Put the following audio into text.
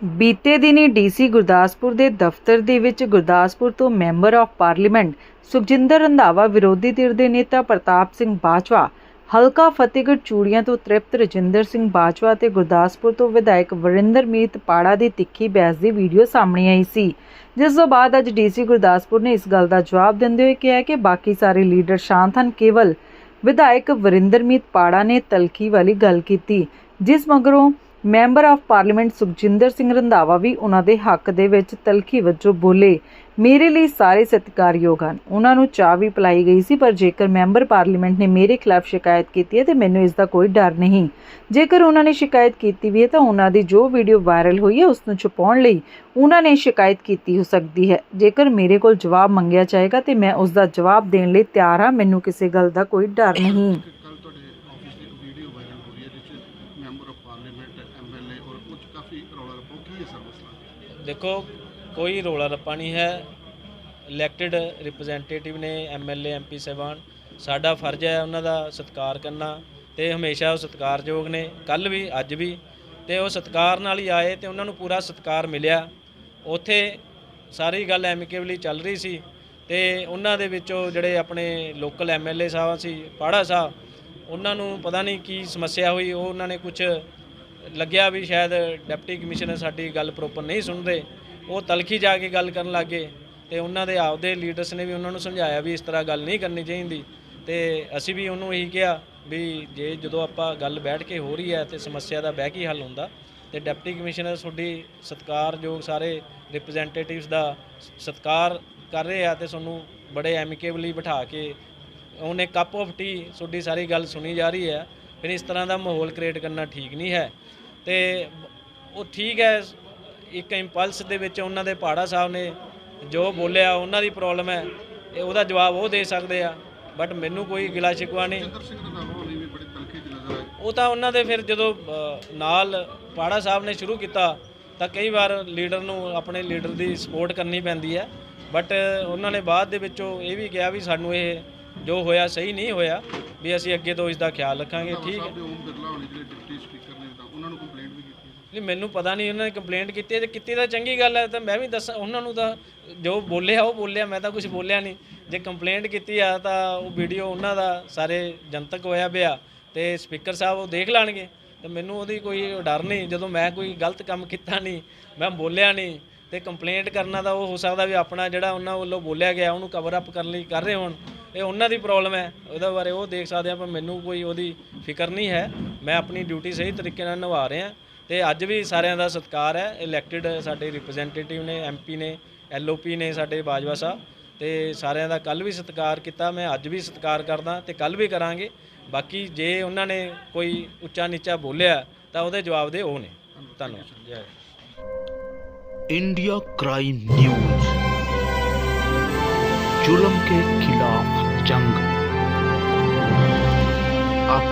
ਬੀਤੇ ਦਿਨੀ ਡੀਸੀ ਗੁਰਦਾਸਪੁਰ ਦੇ ਦਫ਼ਤਰ ਦੇ ਵਿੱਚ ਗੁਰਦਾਸਪੁਰ ਤੋਂ member of parliament Sukhjinder Randhawa ਵਿਰੋਧੀ ਧਿਰ ਦੇ ਨੇਤਾ ਪ੍ਰਤਾਪ ਸਿੰਘ ਬਾਜਵਾ, ਹਲਕਾ ਫਤਿਹਗੜ੍ਹ ਚੂੜੀਆਂ ਤੋਂ ਤ੍ਰਿਪਤ ਰਜਿੰਦਰ ਸਿੰਘ ਬਾਜਵਾ ਤੇ ਗੁਰਦਾਸਪੁਰ ਤੋਂ ਵਿਧਾਇਕ ਵਰਿੰਦਰਮੀਤ ਪਾੜਾ ਦੀ ਤਿੱਖੀ ਬਹਿਸ ਦੀ ਵੀਡੀਓ ਸਾਹਮਣੇ ਆਈ ਸੀ। ਜਿਸ ਤੋਂ ਬਾਅਦ ਅੱਜ ਡੀਸੀ ਗੁਰਦਾਸਪੁਰ ਨੇ ਇਸ ਗੱਲ ਦਾ ਜਵਾਬ ਦਿੰਦੇ ਹੋਏ ਕਿਹਾ ਕਿ ਬਾਕੀ ਸਾਰੇ ਲੀਡਰ ਸ਼ਾਂਤ ਹਨ, ਕੇਵਲ ਵਿਧਾਇਕ ਵਰਿੰਦਰਮੀਤ ਪਾੜਾ ਨੇ ਤਲਖੀ ਵਾਲੀ ਗੱਲ ਕੀਤੀ, ਜਿਸ ਮਗਰੋਂ member of parliament Sukhjinder Singh Randhawa ਵੀ ਉਹਨਾਂ ਦੇ ਹੱਕ ਦੇ ਵਿੱਚ ਤਲਖੀ ਵਜੋਂ ਬੋਲੇ, ਮੇਰੇ ਲਈ ਸਾਰੇ ਸਤਿਕਾਰਯੋਗ ਹਨ। ਉਹਨਾਂ ਨੂੰ ਚਾਹ ਵੀ ਪਿਲਾਈ ਗਈ ਸੀ, ਪਰ ਜੇਕਰ ਮੈਂਬਰ ਪਾਰਲੀਮੈਂਟ ਨੇ ਮੇਰੇ ਖਿਲਾਫ ਸ਼ਿਕਾਇਤ ਕੀਤੀ ਹੈ, ਤੇ ਮੈਨੂੰ ਇਸ ਦਾ ਕੋਈ ਡਰ ਨਹੀਂ। ਜੇਕਰ ਉਹਨਾਂ ਨੇ ਸ਼ਿਕਾਇਤ ਕੀਤੀ ਵੀ ਹੈ, ਤਾਂ ਉਹਨਾਂ ਦੀ ਜੋ ਵੀਡੀਓ ਵਾਇਰਲ ਹੋਈ ਹੈ, ਉਸ ਨੂੰ ਛੁਪਾਉਣ ਲਈ ਉਹਨਾਂ ਨੇ ਸ਼ਿਕਾਇਤ ਕੀਤੀ ਹੋ ਸਕਦੀ ਹੈ। ਜੇਕਰ ਮੇਰੇ ਕੋਲ ਜਵਾਬ ਮੰਗਿਆ ਜਾਏਗਾ, ਤੇ ਮੈਂ ਉਸ ਦਾ ਜਵਾਬ ਦੇਣ ਲਈ ਤਿਆਰ ਹਾਂ, ਮੈਨੂੰ ਕਿਸੇ ਗੱਲ ਦਾ ਕੋਈ ਡਰ ਨਹੀਂ ਕੱਲ ਤੁਹਾਡੇ ਆਫਿਸ ਦੀ ਇੱਕ ਵੀਡੀਓ ਵਾਇਰਲ ਹੋ ਰਹੀ ਹੈ ਜਿਸ 'ਚ ਮੈਂਬਰ ਆਫ ਪਾਰਲੀਮੈਂਟ ਐਮਐਲਏ ਔਰ ਕੁਝ ਰੌਲਾ ਰੱਪਾ? ਕੀ ਹੈ ਸਰ ਮਸਲਾ ਦੇਖੋ, ਕੋਈ ਰੌਲਾ ਰੱਪਾ ਨਹੀਂ ਹੈ। ਇਲੈਕਟਿਡ ਰਿਪਰੈਜ਼ੈਂਟੇਟਿਵ ਨੇ ਐਮਐਲਏ ਐਮਪੀ ਸਾਹਿਬਾਨ, ਸਾਡਾ ਫਰਜ਼ ਹੈ ਉਹਨਾਂ ਦਾ ਸਤਿਕਾਰ ਕਰਨਾ ਤੇ ਹਮੇਸ਼ਾ ਉਹ ਸਤਿਕਾਰਯੋਗ ਨੇ। ਕੱਲ ਵੀ, ਅੱਜ ਵੀ ਤੇ ਉਹ ਸਤਿਕਾਰ ਨਾਲ ਹੀ ਆਏ ਤੇ ਉਹਨਾਂ ਨੂੰ ਪੂਰਾ ਸਤਿਕਾਰ ਮਿਲਿਆ। ਉੱਥੇ ਸਾਰੀ ਗੱਲ ਐਮਿਕੇਬਲੀ ਚੱਲ ਰਹੀ ਸੀ ਤੇ ਉਹਨਾਂ ਦੇ ਵਿੱਚੋਂ ਜਿਹੜੇ ਆਪਣੇ ਲੋਕਲ ਐਮਐਲਏ ਸਾਹਿਬ ਸੀ, ਪਾੜਾ ਸਾਹਿਬ, ਉਹਨਾਂ ਨੂੰ ਪਤਾ ਨਹੀਂ ਕੀ ਸਮੱਸਿਆ ਹੋਈ, ਉਹ ਉਹਨਾਂ ਨੇ ਕੁਝ ਲੱਗਿਆ ਵੀ ਸ਼ਾਇਦ ਡਿਪਟੀ ਕਮਿਸ਼ਨਰ ਸਾਡੀ ਗੱਲ ਪ੍ਰੋਪਰ ਨਹੀਂ ਸੁਣਦੇ। ਉਹ ਤਲਖੀ ਜਾ ਕੇ ਗੱਲ ਕਰਨ ਲੱਗੇ ਤੇ ਉਹਨਾਂ ਦੇ ਆਪਦੇ ਲੀਡਰਸ ਨੇ ਵੀ ਉਹਨਾਂ ਨੂੰ ਸਮਝਾਇਆ ਵੀ ਇਸ ਤਰ੍ਹਾਂ ਗੱਲ ਨਹੀਂ ਕਰਨੀ ਚਾਹੀਦੀ। ਤੇ ਅਸੀਂ ਵੀ ਉਹਨੂੰ ਇਹੀ ਕਿਹਾ ਵੀ ਜੇ ਜਦੋਂ ਆਪਾਂ ਗੱਲ ਬੈਠ ਕੇ ਹੋ ਰਹੀ ਹੈ ਤੇ ਸਮੱਸਿਆ ਦਾ ਬਹਿ ਕੇ ਹੱਲ ਹੁੰਦਾ, ਤੇ ਡਿਪਟੀ ਕਮਿਸ਼ਨਰ ਤੁਹਾਡੀ ਸਤਿਕਾਰਯੋਗ ਸਾਰੇ ਰਿਪਰੈਜ਼ੈਂਟੇਟਿਵਸ ਦਾ ਸਤਿਕਾਰ ਕਰ ਰਹੇ ਆ ਤੇ ਤੁਹਾਨੂੰ ਬੜੇ ਐਮਿਕੇਬਲੀ ਬਿਠਾ ਕੇ ਉਹਨੇ ਕੱਪ ਆਫ ਟੀ ਤੁਹਾਡੀ ਸਾਰੀ ਗੱਲ ਸੁਣੀ ਜਾ ਰਹੀ ਹੈ। ਫਿਰ ਇਸ ਤਰ੍ਹਾਂ ਦਾ ਮਾਹੌਲ ਕ੍ਰੀਏਟ ਕਰਨਾ ਠੀਕ ਨਹੀਂ ਹੈ। ਤੇ ਉਹ ਠੀਕ ਹੈ ਇੱਕ ਇੰਪਲਸ ਦੇ ਵਿੱਚ ਉਹਨਾਂ ਦੇ ਪਹਾੜਾ ਸਾਹਿਬ ਨੇ ਜੋ ਬੋਲਿਆ ਉਹਨਾਂ ਦੀ ਪ੍ਰੋਬਲਮ ਹੈ ਇਹ ਉਹਦਾ ਜਵਾਬ ਉਹ ਦੇ ਸਕਦੇ ਆ। ਬਟ ਮੈਨੂੰ ਕੋਈ ਗਿਲਾ ਸ਼ਿਕਵਾ ਨਹੀਂ। ਉਹ ਤਾਂ ਉਹਨਾਂ ਦੇ ਫਿਰ ਜਦੋਂ ਨਾਲ ਪਾੜਾ ਸਾਹਿਬ ਨੇ ਸ਼ੁਰੂ ਕੀਤਾ ਤਾਂ ਕਈ ਵਾਰ ਲੀਡਰ ਨੂੰ ਆਪਣੇ ਲੀਡਰ ਦੀ ਸਪੋਰਟ ਕਰਨੀ ਪੈਂਦੀ ਹੈ। ਬਟ ਉਹਨਾਂ ਨੇ ਬਾਅਦ ਦੇ ਵਿੱਚੋਂ ਇਹ ਵੀ ਕਿਹਾ ਵੀ ਸਾਨੂੰ ਇਹ ਜੋ ਹੋਇਆ ਸਹੀ ਨਹੀਂ ਹੋਇਆ ਵੀ ਅਸੀਂ ਅੱਗੇ ਤੋਂ ਇਸ ਦਾ ਖਿਆਲ ਰੱਖਾਂਗੇ ਠੀਕ ਹੈ। ਓਮ ਬਿਰਲਾ ਹੋਣੀ ਜਿਹੜੇ ਡਿਪਟੀ ਸਪੀਕਰ ਨੇ ਤਾਂ ਉਹਨਾਂ ਨੂੰ ਕੰਪਲੇਂਟ ਵੀ ਕੀਤੀ। ਨਹੀਂ ਮੈਨੂੰ ਪਤਾ ਨਹੀਂ ਉਹਨਾਂ ਨੇ ਕੰਪਲੇਂਟ ਕੀਤੀ ਤੇ ਕੀਤੀ ਤਾਂ ਚੰਗੀ ਗੱਲ ਹੈ ਤਾਂ ਮੈਂ ਵੀ ਦੱਸਾਂ ਉਹਨਾਂ ਨੂੰ ਤਾਂ ਜੋ ਬੋਲਿਆ ਉਹ ਬੋਲਿਆ ਮੈਂ ਤਾਂ ਕੁਝ ਬੋਲਿਆ ਨਹੀਂ। ਜੇ ਕੰਪਲੇਂਟ ਕੀਤੀ ਆ ਤਾਂ ਉਹ ਵੀਡੀਓ ਉਹਨਾਂ ਦਾ ਸਾਰੇ ਜਨਤਕ ਹੋਇਆ ਪਿਆ ਤੇ ਸਪੀਕਰ ਸਾਹਿਬ ਉਹ ਦੇਖ ਲੈਣਗੇ। ਤੇ ਮੈਨੂੰ ਉਹਦੀ ਕੋਈ ਡਰ ਨਹੀਂ ਜਦੋਂ ਮੈਂ ਕੋਈ ਗਲਤ ਕੰਮ ਕੀਤਾ ਨਹੀਂ ਮੈਂ ਬੋਲਿਆ ਨਹੀਂ ਤੇ ਕੰਪਲੇਂਟ ਕਰਨਾ ਤਾਂ ਉਹ ਹੋ ਸਕਦਾ ਵੀ ਆਪਣਾ ਜਿਹੜਾ ਉਹਨਾਂ ਵੱਲੋਂ ਬੋਲਿਆ ਗਿਆ ਉਹਨੂੰ ਕਵਰ ਅਪ ਕਰਨ ਲਈ ਕਰ ਰਹੇ ਹੋਣ। ਇਹ ਉਹਨਾਂ ਦੀ ਪ੍ਰੋਬਲਮ ਹੈ ਉਹਦੇ ਬਾਰੇ ਉਹ ਦੇਖ ਸਕਦੇ ਆ ਪਰ ਮੈਨੂੰ ਕੋਈ ਉਹਦੀ ਫਿਕਰ ਨਹੀਂ ਹੈ ਮੈਂ ਆਪਣੀ ਡਿਊਟੀ ਸਹੀ ਤਰੀਕੇ ਨਾਲ ਨਿਭਾ ਰਿਹਾ ਤੇ ਅੱਜ ਵੀ ਸਾਰਿਆਂ ਦਾ ਸਤਿਕਾਰ ਹੈ ਇਲੈਕਟਿਡ ਸਾਡੇ ਰਿਪਰੈਜ਼ੈਂਟੇਟਿਵ ਨੇ ਐਮਪੀ ਨੇ ਐਲਓਪੀ ਨੇ ਸਾਡੇ ਬਾਜਵਾ ਸਾਹਿਬ ਤੇ ਸਾਰਿਆਂ ਦਾ ਕੱਲ ਵੀ ਸਤਿਕਾਰ ਕੀਤਾ ਮੈਂ ਅੱਜ ਵੀ ਸਤਿਕਾਰ ਕਰਦਾ ਤੇ ਕੱਲ ਵੀ ਕਰਾਂਗੇ ਬਾਕੀ ਜੇ ਉਹਨਾਂ ਨੇ ਕੋਈ ਉੱਚਾ ਨੀਚਾ ਬੋਲਿਆ ਤਾਂ ਉਹਦੇ ਜਵਾਬ ਦੇ ਉਹ ਨੇ ਧੰਨਵਾਦ ਜੈ इंडिया क्राइम न्यूज जुल्म के खिलाफ